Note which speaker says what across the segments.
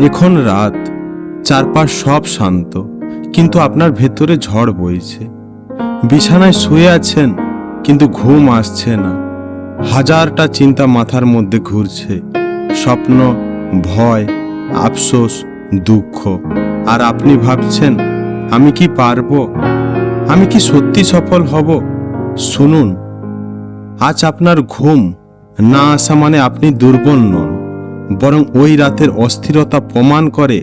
Speaker 1: এখন রাত, চারপাশ সব শান্ত, কিন্তু আপনার ভেতরে ঝড় বইছে। বিছানায় শুয়ে আছেন, কিন্তু ঘুম আসছে না। হাজারটা চিন্তা মাথার মধ্যে ঘুরছে, স্বপ্ন, ভয়, আফসোস, দুঃখ। আর আপনি ভাবছেন, আমি কি পারব? আমি কি সত্যি সফল হব? শুনুন, আজ আপনার ঘুম না আসা মানে আপনি দুর্বল নন। বরং ওই রাতের অস্থিরতা প্রমাণ করে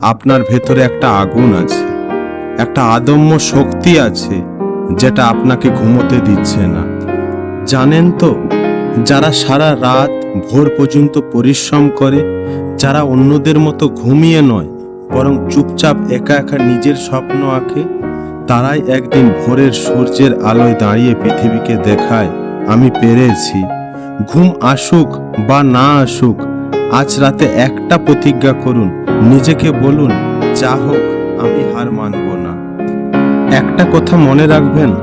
Speaker 1: আপনার ভেতরে একটা আগুন আছে, একটা আদম্য শক্তি আছে যেটা আপনাকে ঘুমোতে দিচ্ছে না। জানেন তো, যারা সারা রাত ভোর পর্যন্ত পরিশ্রম করে, যারা অন্যদের মতো ঘুমিয়ে নয়, বরং চুপচাপ একা একা নিজের স্বপ্ন আঁকে, তারাই একদিন ভোরের সূর্যের আলোয় দাঁড়িয়ে পৃথিবীকে দেখায়, আমি পেরেছি। ঘুম আসুক বা না আসুক আজ রাতে একটা প্রতিজ্ঞা করুন। নিজেকে বলুন, যা হোক, আমি হার মানব না। একটা কথা মনে রাখবেন,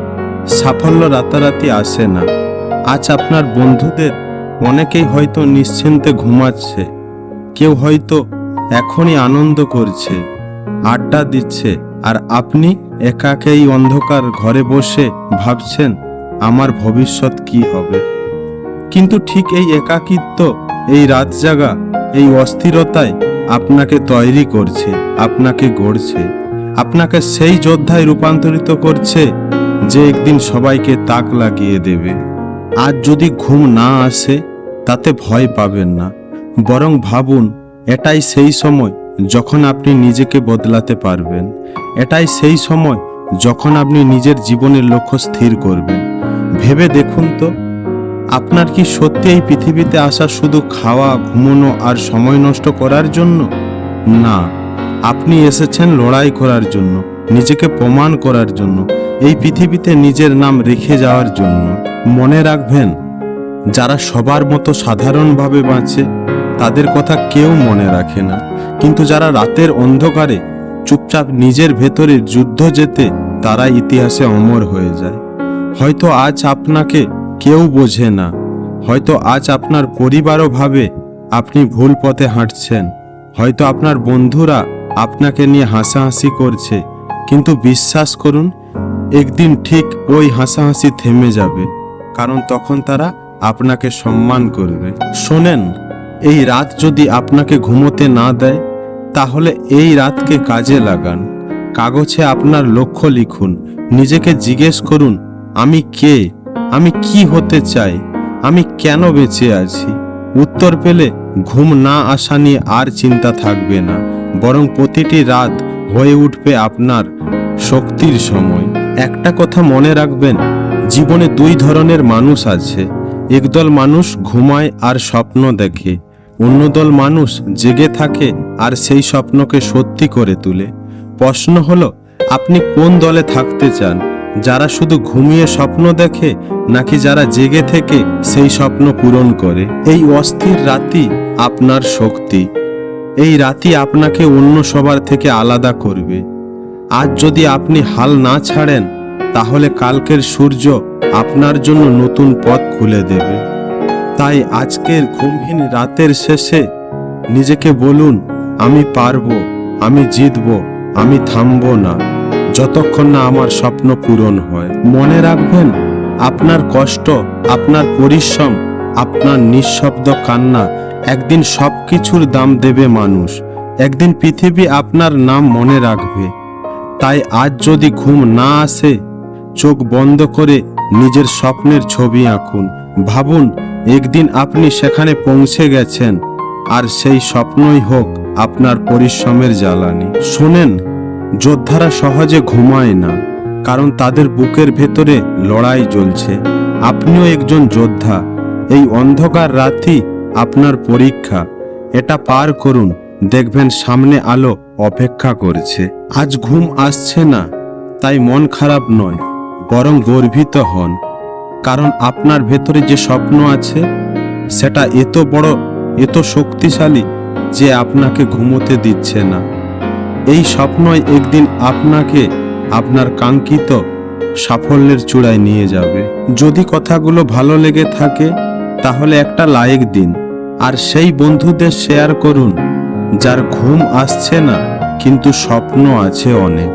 Speaker 1: সাফল্য রাতারাতি আসে না। আজ আপনার বন্ধুদের অনেকেই হয়তো নিশ্চিন্তে ঘুমাচ্ছে। কেউ হয়তো এখনই আনন্দ করছে, আড্ডা দিচ্ছে, আর আপনি একাকে এই অন্ধকার ঘরে বসে ভাবছেন, আমার ভবিষ্যৎ কি হবে? কিন্তু ঠিক এই একাকিত্ব এই রাত জাগা এই অস্থিরতায় আপনাকে তৈরি করছে, আপনাকে গড়ছে। আপনাকে সেই যোদ্ধায় রূপান্তরিত করছে যে একদিন সবাইকে তাক লাগিয়ে দেবে। আজ যদি ঘুম না আসে, তাতে ভয় পাবেন না। বরং ভাবুন, এটাই সেই সময় যখন আপনি নিজেকে বদলাতে পারবেন। এটাই সেই সময় যখন আপনি নিজের জীবনের লক্ষ্য স্থির করবেন। ভেবে দেখুন তো আপনার কি সত্যি এই পৃথিবীতে আসা শুধু খাওয়া, ঘুমানো আর সময় নষ্ট করার জন্য? না, আপনি এসেছেন লড়াই করার জন্য, নিজেকে প্রমাণ করার জন্য, এই পৃথিবীতে নিজের নাম রেখে যাওয়ার জন্য। মনে রাখবেন, যারা সবার মতো সাধারণভাবে বাঁচে, তাদের কথা কেউ মনে রাখে না। কিন্তু যারা রাতের অন্ধকারে চুপচাপ নিজের ভেতরে যুদ্ধ যেতে তারা ইতিহাসে অমর হয়ে যায়। হয়তো আজ আপনাকে কেউ বোঝে না। হয়তো আজ আপনার পরিবারও ভাবে আপনি ভুল পথে হাঁটছেন। হয়তো আপনার বন্ধুরা আপনাকে নিয়ে হাসাহাসি করছে। কিন্তু বিশ্বাস করুন, একদিন ঠিক ওই হাসাহাসি থেমে যাবে। কারণ তখন তারা আপনাকে সম্মান করবে। শোনেন, এই রাত যদি আপনাকে ঘুমোতে না দেয়, তাহলে এই রাতকে কাজে লাগান। কাগজে আপনার লক্ষ্য লিখুন। নিজেকে জিজ্ঞেস করুন, আমি কে? আমি কি হতে চাই? আমি কেন বেঁচে আছি? উত্তর পেলে ঘুম না আসা নিয়ে আর চিন্তা থাকবে না, বরং প্রতিটি রাত হয়ে উঠবে আপনার শক্তির সময়। একটা কথা মনে রাখবেন, জীবনে দুই ধরনের মানুষ আছে। একদল মানুষ ঘুমায় আর স্বপ্ন দেখে অন্য দল মানুষ জেগে থাকে আর সেই স্বপ্নকে সত্যি করে তোলে। প্রশ্ন হলো, আপনি কোন দলে থাকতে চান? যারা শুধু ঘুমিয়ে স্বপ্ন দেখে, নাকি যারা জেগে থেকে সেই স্বপ্ন পূরণ করে? এই অস্থির রাতি আপনার শক্তি। এই রাতি আপনাকে অন্য সবার থেকে আলাদা করবে। আজ যদি আপনি হাল না ছাড়েন, তাহলে কালকের সূর্য আপনার জন্য নতুন পথ খুলে দেবে। তাই আজকের ঘুমহীন রাতের শেষে নিজেকে বলুন, আমি পারব, আমি জিতব, আমি থামবো না। যতক্ষণ না আমার স্বপ্ন পূরণ হয়। মনে রাখবেন, আপনার কষ্ট, আপনার পরিশ্রম, আপনার নিঃশব্দ কান্না একদিন সব কিছুর দাম দেবে মানুষ। একদিন পৃথিবী আপনার নাম মনে রাখবে। তাই আজ যদি ঘুম না আসে, চোখ বন্ধ করে নিজের স্বপ্নের ছবি আঁকুন। ভাবুন, একদিন আপনি সেখানে পৌঁছে গেছেন, আর সেই স্বপ্নই হোক আপনার পরিশ্রমের জ্বালানি। শোনেন যোদ্ধারা সহজে ঘুমায় না, কারণ তাদের বুকের ভেতরে লড়াই জ্বলছে। আপনিও একজন যোদ্ধা, এই অন্ধকার রাতই আপনার পরীক্ষা। এটা পার করুন, দেখবেন সামনে আলো অপেক্ষা করছে। আজ ঘুম আসছে না, তাই মন খারাপ নয়, বরং গর্বিত হন। কারণ আপনার ভেতরে যে স্বপ্ন আছে, সেটা এত বড়, এত শক্তিশালী যে আপনাকে ঘুমোতে দিচ্ছে না। এই স্বপ্নই একদিন আপনাকে আপনার কাঙ্ক্ষিত সাফল্যের চূড়ায় নিয়ে যাবে। যদি কথাগুলো ভালো লেগে থাকে, তাহলে একটা লাইক দিন। আর সেই বন্ধুদের শেয়ার করুন, যার ঘুম আসছে না, কিন্তু স্বপ্ন আছে অনেক।